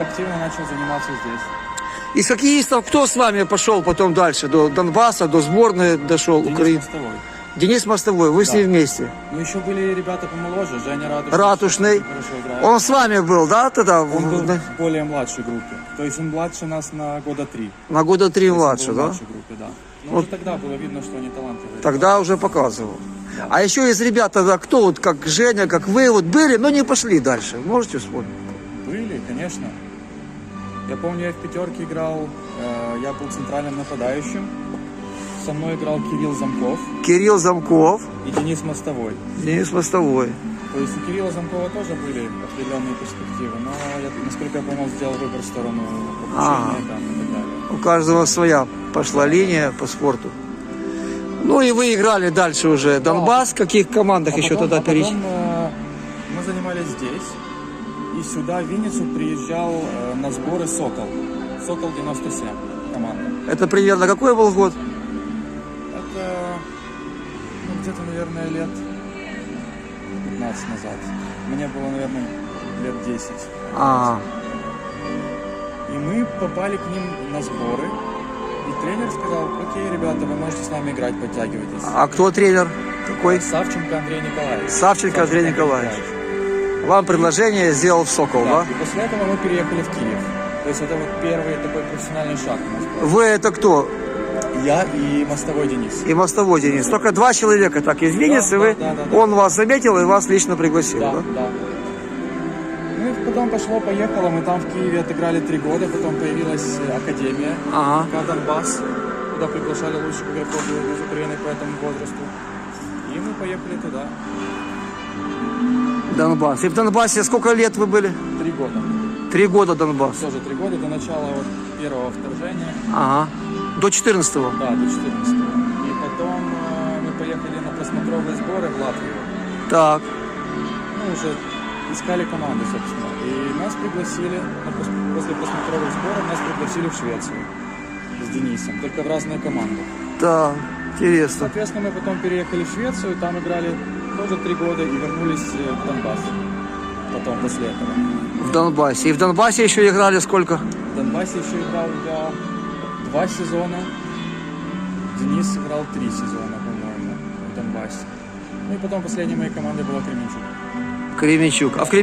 Активно начал заниматься здесь. Из хоккеистов кто с вами пошел потом дальше? До Донбасса, до сборной дошел Денис Украины? Мостовой. Денис Мостовой, вы с ним вместе. Ну, еще были ребята помоложе, Женя Ратушный. Ратушный. Он с вами был, да, тогда? Он был На- в более младшей группе. То есть он младше нас на года три. На года три младше, да? младшей группе, да. Но уже тогда было видно, что они талантливые. Тогда уже показывал. А еще из ребят тогда кто, вот как Женя, как вы, вот были, но не пошли дальше. Можете вспомнить? Были, конечно. Я помню, я в пятерке играл, э, я был центральным нападающим. Со мной играл Кирилл Замков Кирилл Замков, и Денис Мостовой. Денис Мостовой. То есть у Кирилла Замкова тоже были определенные перспективы, но, я, насколько я понял, сделал выбор в сторону А. обучения там, и так далее. У каждого своя пошла линия по спорту. Ну и вы играли дальше уже. Донбасс, в каких командах А еще потом- тогда а перейти? э, мы занимались здесь, и сюда, в Винницу, приезжал э, на сборы Сокол. Сокол 97 команда. Это примерно какой был год? Это ну, где-то, наверное, лет 15 назад. Мне было, наверное, лет 10. А, И мы попали к ним на сборы. И тренер сказал, окей, ребята, вы можете с нами играть, подтягивайтесь. а кто тренер? Какой? Савченко Андрей Николаевич. Савченко Андрей Николаевич. Вам предложение сделал в Сокол, Да. да? И после этого мы переехали в Киев. То есть это вот первый такой профессиональный шаг у нас был. Вы это кто? Я и мостовой Денис. И мостовой Денис. Только два человека так из Винницы. да, вы, да, да, да. Он вас заметил и вас лично пригласил, Да, да? да. Ну и потом пошло-поехало. Мы там в Киеве отыграли три года. Потом появилась э, Академия. Ага. КА Донбасс. Куда приглашали лучших игроков из Украины по этому возрасту. И мы поехали туда. Донбасс. И в Донбассе сколько лет вы были? Три года. Три года Донбасс. Тоже три года до начала вот первого вторжения. Ага. До 14-го. Да, до 14 И потом э, мы поехали на просмотровые сборы в Латвию. Так. Ну, уже искали команду, собственно. И нас пригласили, после просмотровых сборов нас пригласили в Швецию с Денисом, только в разные команды. Так. Интересно. Соответственно, мы потом переехали в Швецию, там играли тоже три года и вернулись э, в Донбасс. Потом, после этого. В Донбассе. И в Донбассе еще играли сколько? В Донбассе еще играл я два сезона. Денис играл три сезона, по-моему, в Донбассе. Ну и потом последней моей командой была Кременчук. Кременчук. А в